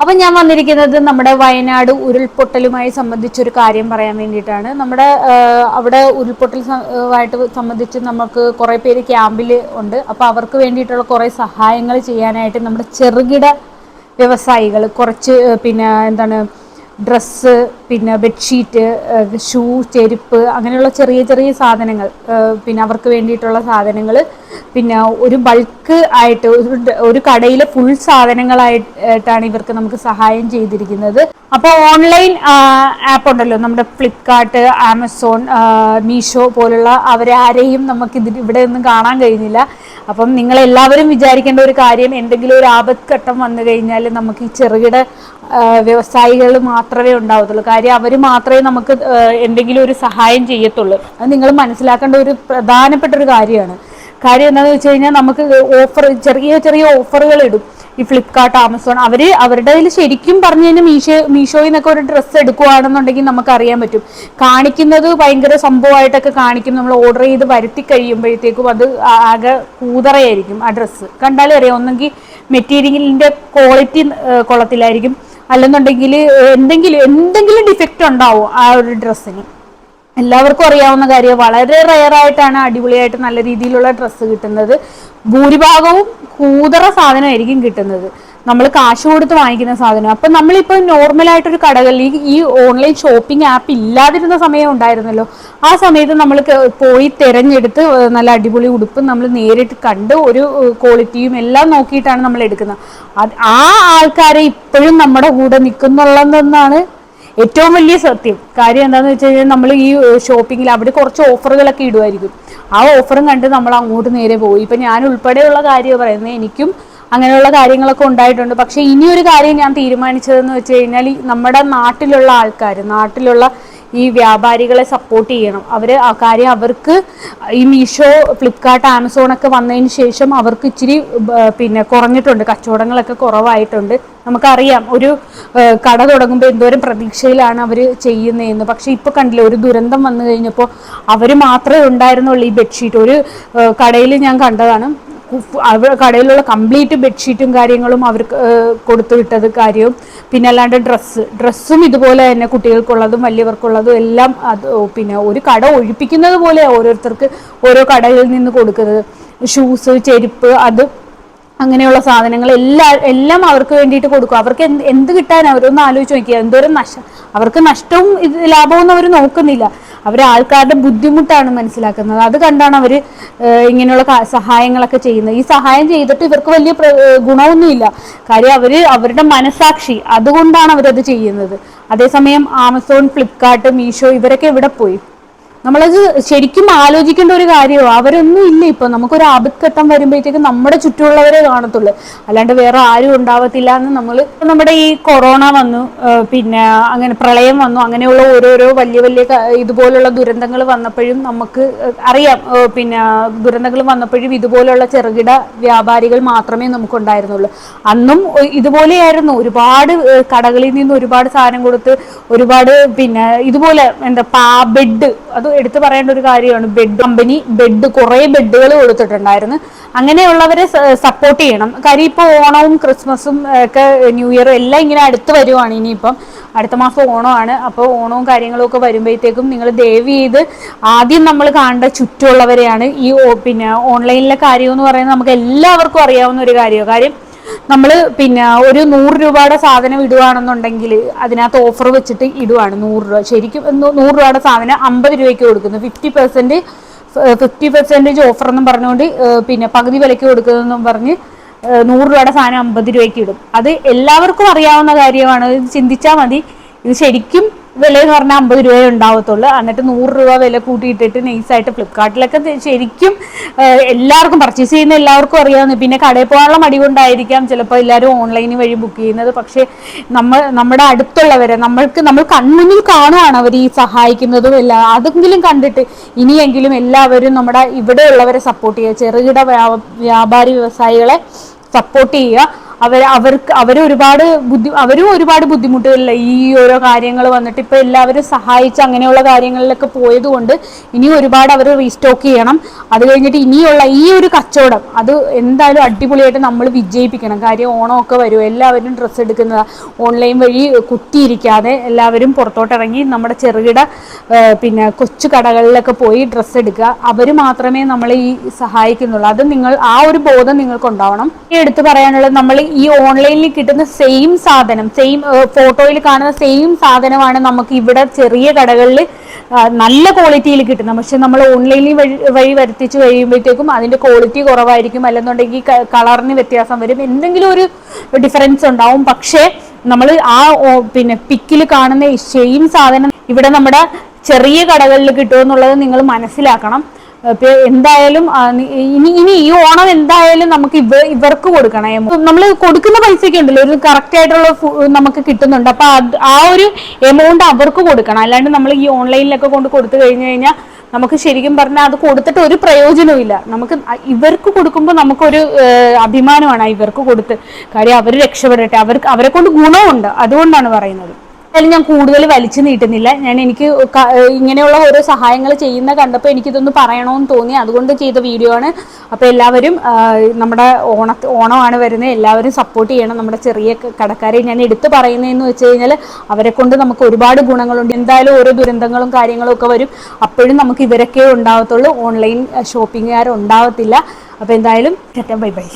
അപ്പൊ ഞാൻ വന്നിരിക്കുന്നത് നമ്മുടെ വയനാട് ഉരുൾപൊട്ടലുമായി സംബന്ധിച്ചൊരു കാര്യം പറയാൻ വേണ്ടിയിട്ടാണ്. നമ്മുടെ അവിടെ ഉരുൾപൊട്ടൽ ആയിട്ട് സംബന്ധിച്ച് നമുക്ക് കുറേ പേര് ക്യാമ്പിൽ ഉണ്ട്. അപ്പോൾ അവർക്ക് വേണ്ടിയിട്ടുള്ള കുറേ സഹായങ്ങൾ ചെയ്യാനായിട്ട് നമ്മുടെ ചെറുകിട വ്യവസായികൾ കുറച്ച് പിന്നെ എന്താണ് ഡ്രസ്സ് പിന്നെ ബെഡ്ഷീറ്റ് ഷൂ ചെരുപ്പ് അങ്ങനെയുള്ള ചെറിയ ചെറിയ സാധനങ്ങൾ പിന്നെ അവർക്ക് വേണ്ടിയിട്ടുള്ള സാധനങ്ങൾ പിന്നെ ഒരു ബൾക്ക് ആയിട്ട് ഒരു കടയിലെ ഫുൾ സാധനങ്ങളായിട്ടാണ് ഇവർക്ക് നമുക്ക് സഹായം ചെയ്തിരിക്കുന്നത്. അപ്പോൾ ഓൺലൈൻ ആപ്പ് ഉണ്ടല്ലോ നമ്മുടെ ഫ്ലിപ്കാർട്ട് ആമസോൺ മീഷോ പോലുള്ള അവരാരെയും നമുക്ക് ഇതിൽ ഇവിടെ ഒന്നും കാണാൻ കഴിഞ്ഞില്ല. അപ്പം നിങ്ങൾ എല്ലാവരും വിചാരിക്കേണ്ട ഒരു കാര്യം എന്തെങ്കിലും ഒരു ആപത്ഘട്ടം വന്നു കഴിഞ്ഞാൽ നമുക്ക് ഈ ചെറുകിട വ്യവസായികൾ മാത്രമേ ഉണ്ടാവത്തുള്ളൂ. കാര്യം അവർ മാത്രമേ നമുക്ക് എന്തെങ്കിലും ഒരു സഹായം ചെയ്യത്തുള്ളൂ. അത് നിങ്ങൾ മനസ്സിലാക്കേണ്ട ഒരു പ്രധാനപ്പെട്ട ഒരു കാര്യമാണ്. കാര്യം എന്താണെന്ന് വെച്ച് കഴിഞ്ഞാൽ നമുക്ക് ഓഫർ ചെറിയ ചെറിയ ഓഫറുകൾ ഇടും. ഈ ഫ്ലിപ്കാർട്ട് ആമസോൺ അവർ അവരുടെ കയ്യിൽ ശരിക്കും പറഞ്ഞു കഴിഞ്ഞാൽ മീഷോ മീഷോയിൽ നിന്നൊക്കെ ഒരു ഡ്രസ്സ് എടുക്കുവാണെന്നുണ്ടെങ്കിൽ നമുക്ക് അറിയാൻ പറ്റും. കാണിക്കുന്നത് ഭയങ്കര സംഭവമായിട്ടൊക്കെ കാണിക്കും. നമ്മൾ ഓർഡർ ചെയ്ത് വരുത്തി കഴിയുമ്പോഴത്തേക്കും അത് ആകെ കൂതറയായിരിക്കും ആ ഡ്രസ്സ് കണ്ടാലും അറിയാം ഒന്നെങ്കിൽ മെറ്റീരിയലിന്റെ ക്വാളിറ്റി കൊള്ളത്തിലായിരിക്കും അല്ലെന്നുണ്ടെങ്കിൽ എന്തെങ്കിലും എന്തെങ്കിലും ഡിഫക്റ്റ് ഉണ്ടാവും ആ ഒരു ഡ്രസ്സിന് എല്ലാവർക്കും അറിയാവുന്ന കാര്യം വളരെ റയർ ആയിട്ടാണ് അടിപൊളിയായിട്ട് നല്ല രീതിയിലുള്ള ഡ്രസ്സ് കിട്ടുന്നത്. ഭൂരിഭാഗവും കൂതറ സാധനമായിരിക്കും കിട്ടുന്നത്. നമ്മൾ കാശ് കൊടുത്ത് വാങ്ങിക്കുന്ന സാധനം. അപ്പം നമ്മളിപ്പോൾ നോർമലായിട്ടൊരു കടകളിൽ ഈ ഓൺലൈൻ ഷോപ്പിംഗ് ആപ്പ് ഇല്ലാതിരുന്ന സമയം ഉണ്ടായിരുന്നല്ലോ. ആ സമയത്ത് നമ്മൾ പോയി തിരഞ്ഞെടുത്ത് നല്ല അടിപൊളി ഉടുപ്പ് നമ്മൾ നേരിട്ട് കണ്ട് ഒരു ക്വാളിറ്റിയും എല്ലാം നോക്കിയിട്ടാണ് നമ്മൾ എടുക്കുന്നത് ആ ആൾക്കാരെ ഇപ്പോഴും നമ്മുടെ കൂടെ നിൽക്കുന്നുള്ളതെന്നാണ് ഏറ്റവും വലിയ സത്യം. കാര്യം എന്താണെന്ന് വെച്ച് കഴിഞ്ഞാൽ നമ്മൾ ഈ ഷോപ്പിങ്ങിൽ അവിടെ കുറച്ച് ഓഫറുകളൊക്കെ ഇടുമായിരിക്കും ആ ഓഫറും കണ്ട് നമ്മൾ അങ്ങോട്ട് നേരെ പോയി. ഇപ്പം ഞാൻ ഉൾപ്പെടെയുള്ള കാര്യം പറയുന്നത്. എനിക്കും അങ്ങനെയുള്ള കാര്യങ്ങളൊക്കെ ഉണ്ടായിട്ടുണ്ട്. പക്ഷേ ഇനിയൊരു കാര്യം ഞാൻ തീരുമാനിച്ചതെന്ന് വെച്ച് കഴിഞ്ഞാൽ നമ്മുടെ നാട്ടിലുള്ള ആൾക്കാർ നാട്ടിലുള്ള ഈ വ്യാപാരികളെ സപ്പോർട്ട് ചെയ്യണം. അവർ ആ കാര്യം അവർക്ക് ഈ മീഷോ ഫ്ലിപ്കാർട്ട് ആമസോൺ ഒക്കെ വന്നതിന് ശേഷം അവർക്ക് ഇച്ചിരി പിന്നെ കുറഞ്ഞിട്ടുണ്ട്. കച്ചവടങ്ങളൊക്കെ കുറവായിട്ടുണ്ട്. നമുക്കറിയാം ഒരു കട തുടങ്ങുമ്പോൾ എന്തോരം പ്രതീക്ഷയിലാണ് അവർ ചെയ്യുന്നതെന്ന്. പക്ഷെ ഇപ്പൊ കണ്ടില്ല ഒരു ദുരന്തം വന്നു കഴിഞ്ഞപ്പോൾ അവർ മാത്രമേ ഉണ്ടായിരുന്നുള്ളൂ ഈ ബെഡ്ഷീറ്റ് ഒരു കടയിൽ ഞാൻ കണ്ടതാണ്. അവർ കടയിലുള്ള കംപ്ലീറ്റ് ബെഡ്ഷീറ്റും കാര്യങ്ങളും അവർക്ക് കൊടുത്തു വിട്ടത് കാര്യവും പിന്നെ അല്ലാണ്ട് ഡ്രസ്സ്. ഡ്രസ്സും ഇതുപോലെ തന്നെ കുട്ടികൾക്കുള്ളതും വലിയവർക്കുള്ളതും എല്ലാം അത് പിന്നെ ഒരു കട ഒഴിപ്പിക്കുന്നത് പോലെ ഓരോരുത്തർക്ക് ഓരോ കടയിൽ നിന്ന് കൊടുക്കുന്നത്. ഷൂസ് ചെരുപ്പ് അത് അങ്ങനെയുള്ള സാധനങ്ങൾ എല്ലാ എല്ലാം അവർക്ക് വേണ്ടിയിട്ട് കൊടുക്കും. അവർക്ക് എന്ത് എന്ത് കിട്ടാൻ അവരൊന്ന് ആലോചിച്ച് നോക്കിയാൽ എന്തോരം നഷ്ടം അവർക്ക് നഷ്ടവും ഇത് ലാഭവും അവർ നോക്കുന്നില്ല. അവർ ആൾക്കാരുടെ ബുദ്ധിമുട്ടാണ് മനസ്സിലാക്കുന്നത്. അത് കണ്ടാണ് അവർ ഇങ്ങനെയുള്ള സഹായങ്ങളൊക്കെ ചെയ്യുന്നത്. ഈ സഹായം ചെയ്തിട്ട് ഇവർക്ക് വലിയ ഗുണമൊന്നുമില്ല. കാര്യം അവർ അവരുടെ മനസാക്ഷി. അതുകൊണ്ടാണ് അവരത് ചെയ്യുന്നത്. അതേസമയം ആമസോൺ ഫ്ലിപ്കാർട്ട് മീഷോ ഇവരൊക്കെ എവിടെ പോയി? നമ്മളത് ശരിക്കും ആലോചിക്കേണ്ട ഒരു കാര്യമോ. അവരൊന്നും ഇല്ല ഇപ്പൊ. നമുക്കൊരു ആപത്ഘട്ടം വരുമ്പോഴത്തേക്ക് നമ്മുടെ ചുറ്റുമുള്ളവരെ കാണത്തുള്ളൂ. അല്ലാണ്ട് വേറെ ആരും ഉണ്ടാവത്തില്ല എന്ന് നമ്മൾ നമ്മുടെ ഈ കൊറോണ വന്നു പിന്നെ അങ്ങനെ പ്രളയം വന്നു അങ്ങനെയുള്ള ഓരോരോ വലിയ വലിയ ഇതുപോലുള്ള ദുരന്തങ്ങൾ വന്നപ്പോഴും നമുക്ക് അറിയാം. പിന്നെ ദുരന്തങ്ങൾ വന്നപ്പോഴും ഇതുപോലുള്ള ചെറുകിട വ്യാപാരികൾ മാത്രമേ നമുക്ക് ഉണ്ടായിരുന്നുള്ളൂ അന്നും ഇതുപോലെയായിരുന്നു. ഒരുപാട് കടകളിൽ നിന്ന് ഒരുപാട് സാധനം കൊടുത്ത് ഒരുപാട് പിന്നെ ഇതുപോലെ എന്താ പാ ബെഡ് അത് എടുത്തു പറയേണ്ട ഒരു കാര്യമാണ്. ബെഡ് കമ്പനി ബെഡ് കുറേ ബെഡുകൾ കൊടുത്തിട്ടുണ്ടായിരുന്നു. അങ്ങനെയുള്ളവരെ സപ്പോർട്ട് ചെയ്യണം. കാര്യം ഇപ്പോൾ ഓണവും ക്രിസ്മസും ഒക്കെ ന്യൂ ഇയറും എല്ലാം ഇങ്ങനെ അടുത്ത് വരുവാണ് ഇനിയിപ്പം. അടുത്ത മാസം ഓണമാണ്. അപ്പോൾ ഓണവും കാര്യങ്ങളും ഒക്കെ വരുമ്പോഴത്തേക്കും നിങ്ങൾ ദയവ് ചെയ്ത് ആദ്യം നമ്മൾ കാണേണ്ട ചുറ്റുമുള്ളവരെയാണ് ഈ പിന്നെ ഓൺലൈനിലെ കാര്യം എന്ന് പറയുന്നത് നമുക്ക് എല്ലാവർക്കും അറിയാവുന്ന ഒരു കാര്യമാണ്. കാര്യം നമ്മൾ പിന്നെ ഒരു നൂറ് രൂപയുടെ സാധനം ഇടുവാണെന്നുണ്ടെങ്കിൽ അതിനകത്ത് ഓഫർ വെച്ചിട്ട് ഇടുവാണ് നൂറ് രൂപ. ശരിക്കും നൂറ് രൂപയുടെ സാധനം അമ്പത് രൂപയ്ക്ക് കൊടുക്കുന്നു. Fifty percent fifty percentage offer എന്നും പറഞ്ഞുകൊണ്ട് പിന്നെ പകുതി വിലയ്ക്ക് കൊടുക്കുന്നതെന്നും പറഞ്ഞ് നൂറ് രൂപയുടെ സാധനം അമ്പത് രൂപയ്ക്ക് ഇടും. അത് എല്ലാവർക്കും അറിയാവുന്ന കാര്യമാണ്. ചിന്തിച്ചാൽ മതി. ഇത് ശരിക്കും വില എന്ന് പറഞ്ഞാൽ അമ്പത് രൂപയെ ഉണ്ടാവത്തുള്ളൂ. എന്നിട്ട് നൂറ് രൂപ വില കൂട്ടിയിട്ടിട്ട് നൈസായിട്ട് ഫ്ലിപ്കാർട്ടിലൊക്കെ ശരിക്കും എല്ലാവർക്കും പർച്ചേസ് ചെയ്യുന്ന എല്ലാവർക്കും അറിയാവുന്ന പിന്നെ കടയിൽ പോകാനുള്ള മടി കൊണ്ടായിരിക്കാം ചിലപ്പോൾ എല്ലാവരും ഓൺലൈൻ വഴി ബുക്ക് ചെയ്യുന്നത്. പക്ഷേ നമ്മൾ നമ്മുടെ അടുത്തുള്ളവരെ നമ്മൾക്ക് നമ്മൾ കൺമുന്നിൽ കാണുവാണ് അവർ ഈ സഹായിക്കുന്നതും എല്ലാം അതെങ്കിലും കണ്ടിട്ട് ഇനിയെങ്കിലും എല്ലാവരും നമ്മുടെ ഇവിടെയുള്ളവരെ സപ്പോർട്ട് ചെയ്യുക. ചെറുകിട വ്യാപാരി വ്യവസായികളെ സപ്പോർട്ട് ചെയ്യുക. അവർ അവർക്ക് അവർ ഒരുപാട് ബുദ്ധി അവരും ഒരുപാട് ബുദ്ധിമുട്ടുകളില്ല ഈ ഓരോ കാര്യങ്ങൾ വന്നിട്ട് ഇപ്പോൾ എല്ലാവരും സഹായിച്ച് അങ്ങനെയുള്ള കാര്യങ്ങളിലൊക്കെ പോയതുകൊണ്ട് ഇനി ഒരുപാട് അവർ റീസ്റ്റോക്ക് ചെയ്യണം. അത് കഴിഞ്ഞിട്ട് ഇനിയുള്ള ഈ ഒരു കച്ചവടം അത് എന്തായാലും അടിപൊളിയായിട്ട് നമ്മൾ വിജയിപ്പിക്കണം. കാര്യം ഓണമൊക്കെ വരും. എല്ലാവരും ഡ്രസ്സ് എടുക്കുന്നത് ഓൺലൈൻ വഴി കുത്തിയിരിക്കാതെ എല്ലാവരും പുറത്തോട്ടിറങ്ങി നമ്മുടെ ചെറുകിട പിന്നെ കൊച്ചു കടകളിലൊക്കെ പോയി ഡ്രസ്സ് എടുക്കുക. അവർ മാത്രമേ നമ്മളെ ഈ സഹായിക്കുന്നുള്ളൂ. അത് നിങ്ങൾ ആ ഒരു ബോധം നിങ്ങൾക്ക് ഉണ്ടാവണം ഈ എടുത്ത് പറയാനുള്ളത് നമ്മൾ ഈ ഓൺലൈനിൽ കിട്ടുന്ന സെയിം സാധനം സെയിം ഫോട്ടോയിൽ കാണുന്ന സെയിം സാധനമാണ് നമുക്ക് ഇവിടെ ചെറിയ കടകളിൽ നല്ല ക്വാളിറ്റിയിൽ കിട്ടുന്നത്. പക്ഷെ നമ്മൾ ഓൺലൈനിൽ വഴി വഴി വരുത്തിച്ച് കഴിയുമ്പോഴത്തേക്കും അതിന്റെ ക്വാളിറ്റി കുറവായിരിക്കും. അല്ലെന്നുണ്ടെങ്കിൽ കളറിന് വ്യത്യാസം വരും. എന്തെങ്കിലും ഒരു ഡിഫറൻസ് ഉണ്ടാവും. പക്ഷേ നമ്മൾ ആ പിന്നെ പിക്കിൽ കാണുന്ന സെയിം സാധനം ഇവിടെ നമ്മുടെ ചെറിയ കടകളിൽ കിട്ടുമെന്നുള്ളത് നിങ്ങൾ മനസ്സിലാക്കണം. എന്തായാലും ഇനി ഇനി ഈ ഓണം എന്തായാലും നമുക്ക് ഇവ ഇവർക്ക് കൊടുക്കണം. നമ്മൾ കൊടുക്കുന്ന പൈസയൊക്കെ ഉണ്ടല്ലോ ഒരു കറക്റ്റ് ആയിട്ടുള്ള നമുക്ക് കിട്ടുന്നുണ്ട്. അപ്പൊ ആ ഒരു എമൗണ്ട് അവർക്ക് കൊടുക്കണം. അല്ലാണ്ട് നമ്മൾ ഈ ഓൺലൈനിലൊക്കെ കൊണ്ട് കൊടുത്തു കഴിഞ്ഞു കഴിഞ്ഞാൽ നമുക്ക് ശരിക്കും പറഞ്ഞാൽ അത് കൊടുത്തിട്ട് ഒരു പ്രയോജനവും നമുക്ക് ഇവർക്ക് കൊടുക്കുമ്പോൾ നമുക്കൊരു അഭിമാനമാണ് ഇവർക്ക് കൊടുത്ത്. കാര്യം അവർ രക്ഷപ്പെടട്ടെ. അവർക്ക് അവരെ കൊണ്ട് ഗുണമുണ്ട്. അതുകൊണ്ടാണ് പറയുന്നത്. എന്തായാലും ഞാൻ കൂടുതൽ വലിച്ചു നീട്ടുന്നില്ല. ഞാൻ എനിക്ക് ഇങ്ങനെയുള്ള ഓരോ സഹായങ്ങൾ ചെയ്യുന്ന കണ്ടപ്പോൾ എനിക്കിതൊന്ന് പറയണമെന്ന് തോന്നി. അതുകൊണ്ട് ചെയ്ത വീഡിയോ ആണ്. അപ്പോൾ എല്ലാവരും നമ്മുടെ ഓണ ഓണമാണ് വരുന്നത്. എല്ലാവരും സപ്പോർട്ട് ചെയ്യണം. നമ്മുടെ ചെറിയ കടക്കാരെ ഞാൻ എടുത്തു പറയുന്നതെന്ന് വെച്ച് കഴിഞ്ഞാൽ അവരെ കൊണ്ട് നമുക്ക് ഒരുപാട് ഗുണങ്ങളുണ്ട്. എന്തായാലും ഓരോ ദുരന്തങ്ങളും കാര്യങ്ങളും ഒക്കെ വരും. അപ്പോഴും നമുക്ക് ഇവരൊക്കെ ഉണ്ടാവത്തുള്ളൂ. ഓൺലൈൻ ഷോപ്പിംഗുകാർ ഉണ്ടാവത്തില്ല. അപ്പോൾ എന്തായാലും ബൈ ബൈ